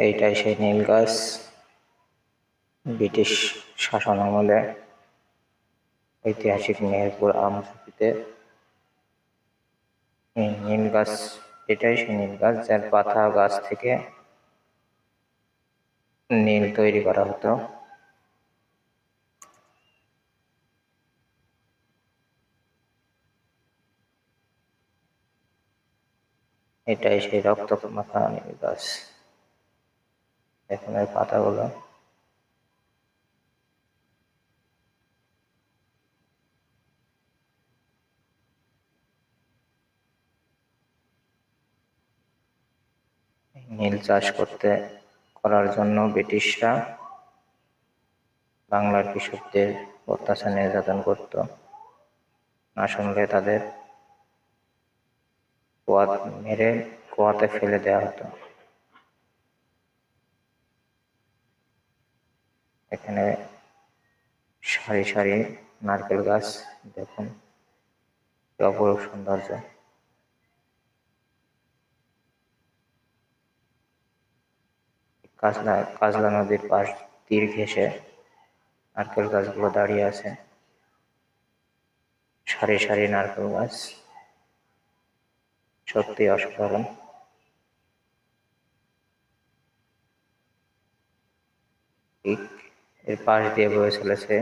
এইটাই সেই নীল গাছ, ব্রিটিশ শাসন আমলে ঐতিহাসিক মেহেরপুর আমঝুপিতে নীল গাছ, এটাই সেই নীল গাছ যার পাতা গাছ থেকে নীল তৈরি করা হতো। এটাই সেই রক্ত নীল গাছ। এখন এর পাতাগুলো নীল চাষ করতে করার জন্য ব্রিটিশরা বাংলার কৃষকদের অত্যাচার নির্যাতন করত। না শুনলে তাদের কুয়া মেরে কুয়াতে ফেলে দেওয়া হতো। এখানে সারি সারি নারকেল গাছ, দেখুন অপরূপ সৌন্দর্য। কাজলা কাজলা নদীর পাশ তীর ঘেসে নারকেল গাছগুলো দাঁড়িয়ে আছে। সারি সারি নারকেল গাছ সত্যি অসাধারণ। ঠিক এর পাশ দিয়ে বয়ে চলেছে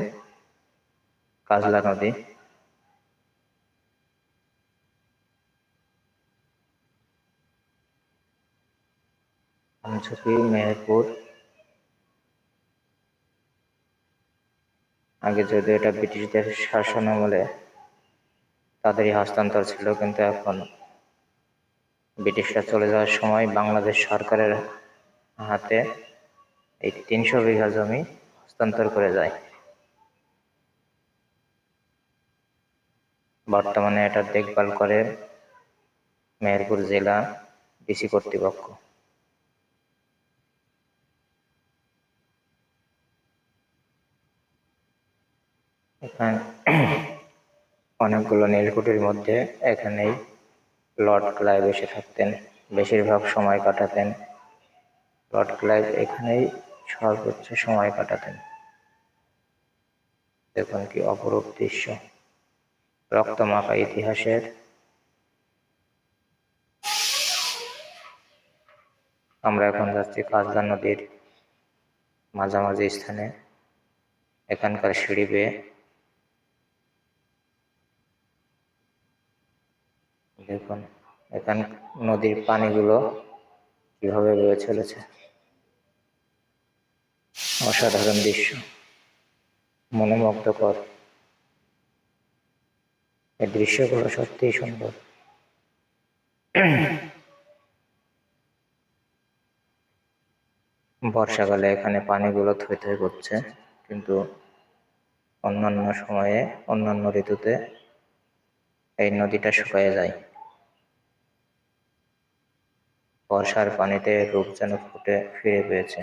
কাজলা নদী। মেহেরপুর। আগে যদিও এটা ব্রিটিশদের শাসন আমলে তাদেরই হস্তান্তর ছিল, কিন্তু এখন ব্রিটিশরা চলে যাওয়ার সময় বাংলাদেশ সরকারের হাতে এই তিনশো বিঘা জমি হস্তান্তর করে যায়। বর্তমানে এটা দেখভাল করে মেহেরপুর জেলা ডিসি কর্তৃপক্ষ। এখানে অনেকগুলো নীলকুঠির মধ্যে এখানেই লর্ড ক্লাইভ এসে থাকতেন, বেশিরভাগ সময় কাটাতেন। লর্ড ক্লাইভ এখানেই সর্বোচ্চ সময় কাটাতেন। দেখুন কি অপরূপ দৃশ্য। রক্তমাখা ইতিহাসের আমরা এখন যাচ্ছি কাজলা নদীর মাঝামাঝি স্থানে। এখানকার সিঁড়ি বেয়ে দেখুন, এখান নদীর পানিগুলো কীভাবে বয়ে চলেছে। অসাধারণ দৃশ্য। মনোমুগ্ধকর এই দৃশ্যগুলো সত্যিই সুন্দর। বর্ষাকালে এখানে পানিগুলো থই থই করছে, কিন্তু অন্যান্য সময়ে, অন্যান্য ঋতুতে এই নদীটা শুকিয়ে যায়। বর্ষার পানিতে রূপ যেন ফুটে, ফিরে পেয়েছে।